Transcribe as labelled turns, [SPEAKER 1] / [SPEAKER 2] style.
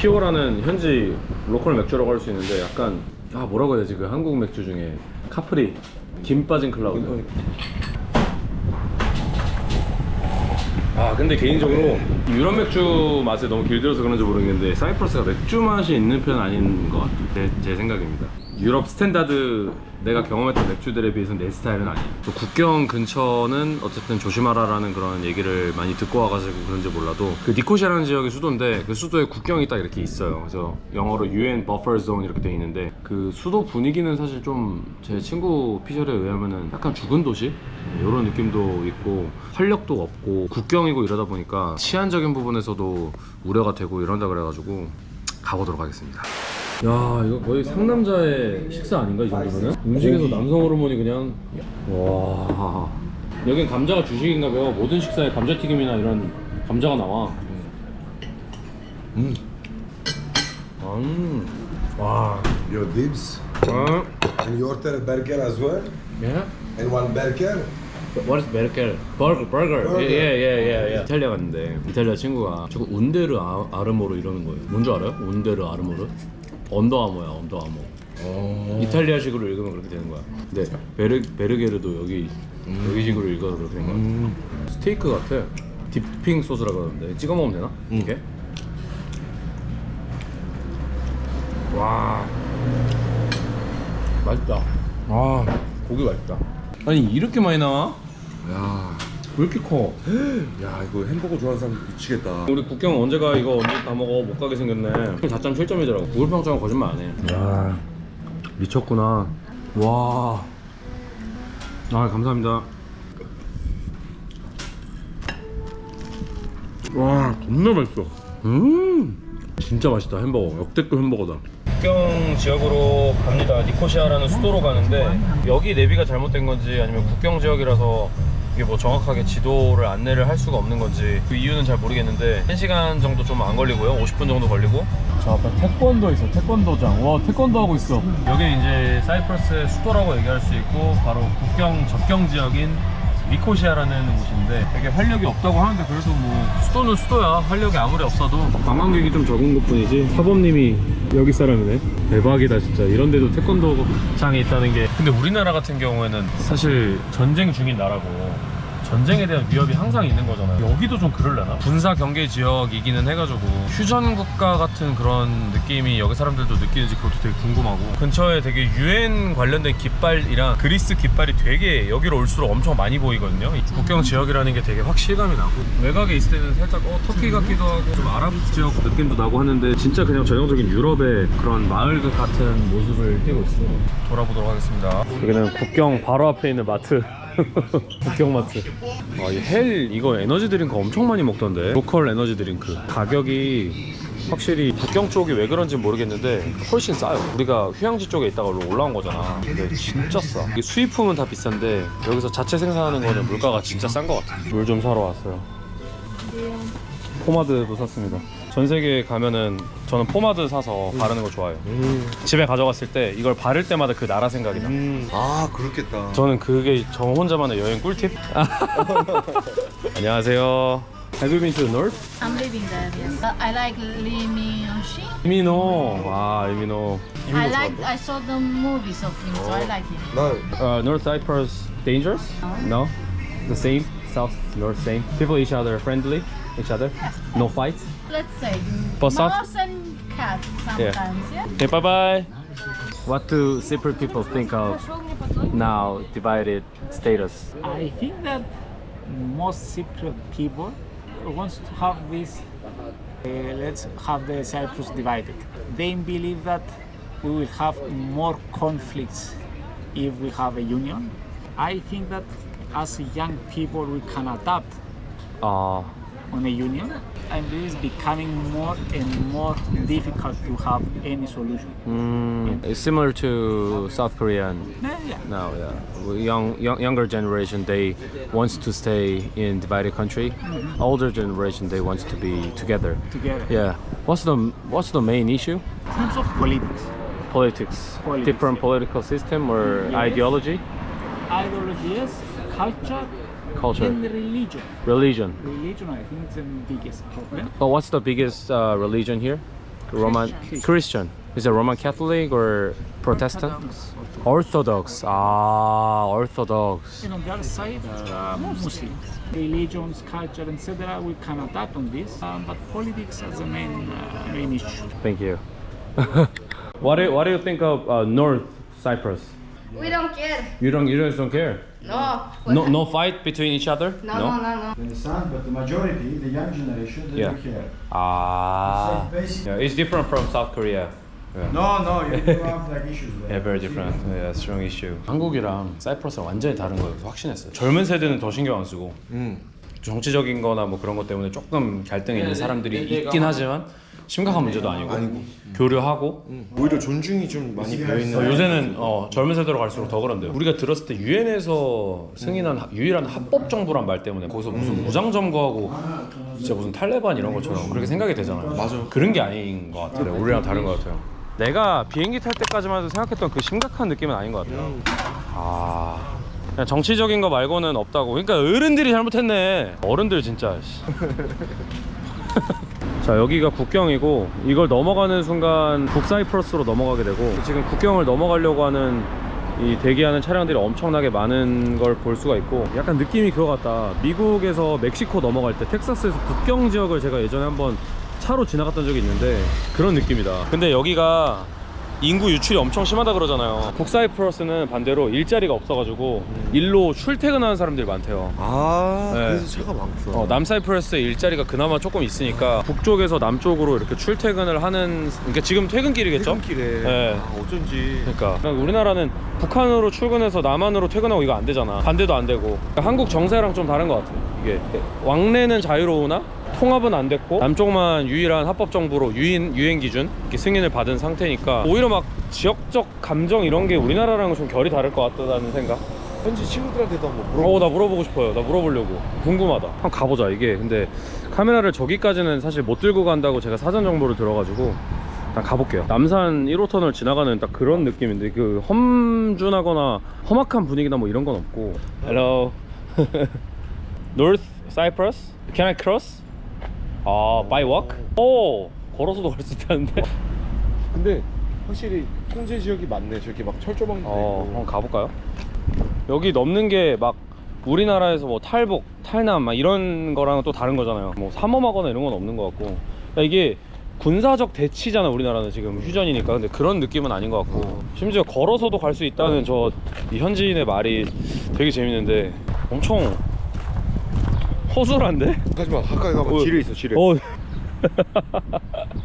[SPEAKER 1] 키오라는 현지 로컬 맥주라고 할 수 있는데 약간 아 뭐라고 해야 되지? 그 한국 맥주 중에 카프리 김 빠진 클라우드. 아 근데 개인적으로 유럽 맥주 맛에 너무 길들여서 그런지 모르겠는데 사이프러스가 맥주 맛이 있는 편은 아닌 것 같아요. 제, 제 생각입니다 유럽 스탠다드 내가 경험했던 맥주들에 비해서는 내 스타일은 아니에요 또 국경 근처는 어쨌든 조심하라라는 그런 얘기를 많이 듣고 와가지고 그런지 몰라도 그 니코시아라는 지역의 수도인데 그 수도에 국경이 딱 이렇게 있어요. 그래서 영어로 UN Buffer Zone 이렇게 돼 있는데 그 수도 분위기는 사실 좀 제 친구 피셜에 의하면은 약간 죽은 도시? 이런 느낌도 있고 활력도 없고 국경이고 이러다 보니까 치안적인 부분에서도 우려가 되고 이런다 그래가지고 가보도록 하겠습니다. 야 이거 거의 상남자의 식사 아닌가 이 정도면은? 음식에서 남성 호르몬이 그냥 와 여긴 감자가 주식인가 봐요 모든 식사에 감자튀김이나 이런 감자가 나와
[SPEAKER 2] 음.
[SPEAKER 1] 음. 와
[SPEAKER 2] Your dibs.
[SPEAKER 1] 아.
[SPEAKER 2] And you order a burger as well?
[SPEAKER 1] 예?
[SPEAKER 2] And one burger?
[SPEAKER 1] What is burger? Burger, burger.
[SPEAKER 2] Burger.
[SPEAKER 1] 예예 예 예. 이탈리아 갔는데 이탈리아 친구가 자꾸 운데르 아, 아르모르 이러는 거예요. 뭔지 알아요? 운데르 아르모르? 언더아모야, 언더아모.
[SPEAKER 2] Oh.
[SPEAKER 1] 이탈리아식으로 읽으면 그렇게 되는 거야. 근데 베르 베르게르도 여기 여기식으로 읽어도 그렇게 된 거야. 스테이크 같아. 디핑 소스라 그러는데 찍어 먹으면 되나? 이게? 와 맛있다. 아 고기 맛있다. 아니 이렇게 많이 나와?
[SPEAKER 2] 야,
[SPEAKER 1] 왜 이렇게 커?
[SPEAKER 2] 야 이거 햄버거 좋아하는 사람 미치겠다.
[SPEAKER 1] 우리 국경 언제 가 이거 언제 다 먹어? 못 가게 생겼네. 4.7점이더라고. 우울평점은 거짓말 안해. 야 미쳤구나. 와아 감사합니다. 와 겁나 맛있어. 음. 진짜 맛있다 햄버거. 역대급 햄버거다. 국경 지역으로 갑니다. 니코시아라는 수도로 가는데 여기 내비가 잘못된 건지 아니면 국경 지역이라서 이게 뭐 정확하게 지도를 안내를 할 수가 없는 건지 그 이유는 잘 모르겠는데 1시간 정도 좀 안 걸리고요. 50분 정도 걸리고. 저 앞에 태권도 있어 태권도장. 와 태권도 하고 있어. 여기 이제 사이프러스의 수도라고 얘기할 수 있고 바로 국경 접경 지역인 니코시아라는 곳인데 되게 활력이 없다고 하는데 그래도 뭐 수도는 수도야. 활력이 아무리 없어도. 관광객이 좀 적은 것 뿐이지 사범님이 여기 사람이네. 대박이다 진짜. 이런 데도 태권도 장이 있다는 게. 근데 우리나라 같은 경우에는 사실 전쟁 중인 나라고 전쟁에 대한 위협이 항상 있는 거잖아요. 여기도 좀 그럴려나? 군사 경계 지역이기는 해가지고 휴전 국가 같은 그런 느낌이 여기 사람들도 느끼는지 그것도 되게 궁금하고 근처에 되게 유엔 관련된 깃발이랑 그리스 깃발이 되게 여기로 올수록 엄청 많이 보이거든요. 이 국경 지역이라는 게 되게 확 실감이 나고 외곽에 있을 때는 살짝 어 터키 같기도 하고 좀 아랍 지역 느낌도 나고 하는데 진짜 그냥 전형적인 유럽의 그런 마을 같은 모습을 띠고 있어요. 돌아보도록 하겠습니다. 여기는 국경 바로 앞에 있는 마트. 국경마트. 아, 이헬 이거 에너지 드링크 엄청 많이 먹던데. 로컬 에너지 드링크. 가격이 확실히 국경 쪽이 왜 그런지 모르겠는데 훨씬 싸요. 우리가 휴양지 쪽에 있다가 올라온 거잖아. 근데 진짜 싸. 이게 수입품은 다 비싼데 여기서 자체 생산하는 거는 물가가 진짜 싼 것 같아. 물 좀 사러 왔어요. 포마드도 샀습니다. 전 세계에 가면은 저는 포마드 사서 바르는 거 좋아해요. 집에 가져갔을 때 이걸 바를 때마다 그 나라 생각이 나.
[SPEAKER 2] 아 그렇겠다.
[SPEAKER 1] 저는 그게 저 혼자만의 여행 꿀팁. 안녕하세요. Have you been to the north?
[SPEAKER 3] I'm living there, yes. Uh, I like Limioshi.
[SPEAKER 1] 이민호. 아, 이민호.
[SPEAKER 3] I like, I saw the movies of him, so I like him.
[SPEAKER 2] 나
[SPEAKER 1] Uh, North Cyprus dangerous? No. The same. South, North, same. People each other friendly. Each other. No fights.
[SPEAKER 3] Let's say,
[SPEAKER 1] But South-
[SPEAKER 3] mouse and cat sometimes, yeah?
[SPEAKER 1] Okay, bye bye. What do Cypriot people think of now divided status?
[SPEAKER 4] I think that most Cypriot people wants to have this. Uh, let's have the Cyprus divided. They believe that we will have more conflicts if we have a union. I think that as young people we can adapt.
[SPEAKER 1] Uh,
[SPEAKER 4] on a union, and this is becoming more and more difficult to have any solution.
[SPEAKER 1] mm, it's similar to South Korea and
[SPEAKER 4] Yeah, yeah.
[SPEAKER 1] now yeah. Young, young younger generation they wants to stay in divided country. Older generation they wants to be together.
[SPEAKER 4] Together.
[SPEAKER 1] yeah. What's the what's the main issue?
[SPEAKER 4] In terms of politics,
[SPEAKER 1] politics,
[SPEAKER 4] Politics.
[SPEAKER 1] different political system or
[SPEAKER 4] Yes.
[SPEAKER 1] ideology?
[SPEAKER 4] Ideologies, culture,
[SPEAKER 1] culture
[SPEAKER 4] and religion.
[SPEAKER 1] religion
[SPEAKER 4] Religion, I think, is the biggest problem.
[SPEAKER 1] but what's the biggest uh, religion here Roman
[SPEAKER 3] Christian.
[SPEAKER 1] Christian. Is it Roman Catholic or Protestant?
[SPEAKER 4] Orthodox.
[SPEAKER 1] Orthodox. Ah, Orthodox.
[SPEAKER 4] And on the other side are uh, Muslims. Religions, culture, etc. We can adapt on this, um, but politics as the main uh, main issue.
[SPEAKER 1] Thank you. what do What do you think of uh, North Cyprus?
[SPEAKER 5] We don't care.
[SPEAKER 1] You don't. You just don't care.
[SPEAKER 5] No.
[SPEAKER 1] No, no fight between each other.
[SPEAKER 5] No, no, no, no.
[SPEAKER 6] Understand? But the majority, the young generation, they
[SPEAKER 1] Yeah.
[SPEAKER 6] don't care.
[SPEAKER 1] Ah.
[SPEAKER 6] It's like basic-
[SPEAKER 1] Yeah, it's different from South Korea.
[SPEAKER 6] No, no, you, you have like issues there.
[SPEAKER 1] Yeah, very different. Yeah, strong issue. 한국이랑 사이프러스랑 완전히 다른 거 확신했어요. 젊은 세대는 더 신경 안 쓰고
[SPEAKER 2] 음.
[SPEAKER 1] 정치적인 거나 뭐 그런 것 때문에 조금 갈등이 있는 사람들이 있긴 하지만 심각한 문제도 아니고, 교류하고
[SPEAKER 2] 오히려 존중이 좀 많이 배어 있는.
[SPEAKER 1] 어, 요새는 어, 젊은 세대로 갈수록 더 그런데요. 우리가 들었을 때 유엔에서 승인한 하- 유일한 합법 정부란 말 때문에 거기서 무슨 무장 점거하고 진짜 무슨 탈레반 이런 것처럼 그렇게 생각이 되잖아요. 맞아. 그런 게 아닌 것 같아요. 우리랑 다른 것 같아요. 내가 비행기 탈 때까지만 해도 생각했던 그 심각한 느낌은 아닌 것 같아요. 아. 그냥 정치적인 거 말고는 없다고. 그러니까 어른들이 잘못했네. 어른들 진짜. 씨. 자 여기가 국경이고 이걸 넘어가는 순간 북사이프러스로 넘어가게 되고 지금 국경을 넘어가려고 하는 이 대기하는 차량들이 엄청나게 많은 걸 볼 수가 있고 약간 느낌이 그거 같다. 미국에서 멕시코 넘어갈 때 텍사스에서 국경 지역을 제가 예전에 한번 차로 지나갔던 적이 있는데 그런 느낌이다. 근데 여기가 인구 유출이 엄청 심하다 그러잖아요 북사이프러스는 반대로 일자리가 없어가지고 일로 출퇴근하는 사람들이 많대요
[SPEAKER 2] 아,
[SPEAKER 1] 네.
[SPEAKER 2] 그래서 차가 많구나.
[SPEAKER 1] 어, 남사이프러스에 일자리가 그나마 조금 있으니까 북쪽에서 남쪽으로 이렇게 출퇴근을 하는 그러니까 지금 퇴근길이겠죠?
[SPEAKER 2] 퇴근길에.
[SPEAKER 1] 네.
[SPEAKER 2] 아, 어쩐지.
[SPEAKER 1] 그러니까 우리나라는 북한으로 출근해서 남한으로 퇴근하고 이거 안 되잖아 반대도 안 되고 그러니까 한국 정세랑 좀 다른 것 같아 이게 왕래는 자유로우나 통합은 안 됐고 남쪽만 유일한 합법 정부로 유인 유행 기준 이렇게 승인을 받은 상태니까 오히려 막 지역적 감정 이런 게 우리나라랑은 좀 결이 다를 것 같다는 생각
[SPEAKER 2] 현지 친구들한테도 한번 물어보.
[SPEAKER 1] 어, 나 물어보고 싶어요. 나 물어보려고. 궁금하다. 한번 가보자. 이게 근데 카메라를 저기까지는 사실 못 들고 간다고 제가 사전 정보를 들어가지고 일단 가볼게요. 남산 1호 터널 지나가는 딱 그런 느낌인데 그 험준하거나 험악한 분위기나 뭐 이런 건 없고. Hello. North Cyprus? Can I cross? 아, by walk? 오, 걸어서도 갈 수 있다는데.
[SPEAKER 2] 근데 확실히 통제 지역이 많네. 저렇게 막 철조망도
[SPEAKER 1] 어,
[SPEAKER 2] 있고.
[SPEAKER 1] 한번 가볼까요? 여기 넘는 게 막 우리나라에서 뭐 탈북, 탈남 막 이런 거랑은 또 다른 거잖아요. 뭐 삼엄하거나 이런 건 없는 것 같고. 그러니까 이게 군사적 대치잖아 우리나라는 지금 휴전이니까 근데 그런 느낌은 아닌 것 같고 심지어 걸어서도 갈 수 있다는 저이 현지인의 말이 되게 재밌는데 엄청 허술한데?
[SPEAKER 2] 하지마 가까이 가면
[SPEAKER 1] 어.
[SPEAKER 2] 지뢰 있어 지뢰.
[SPEAKER 1] 어.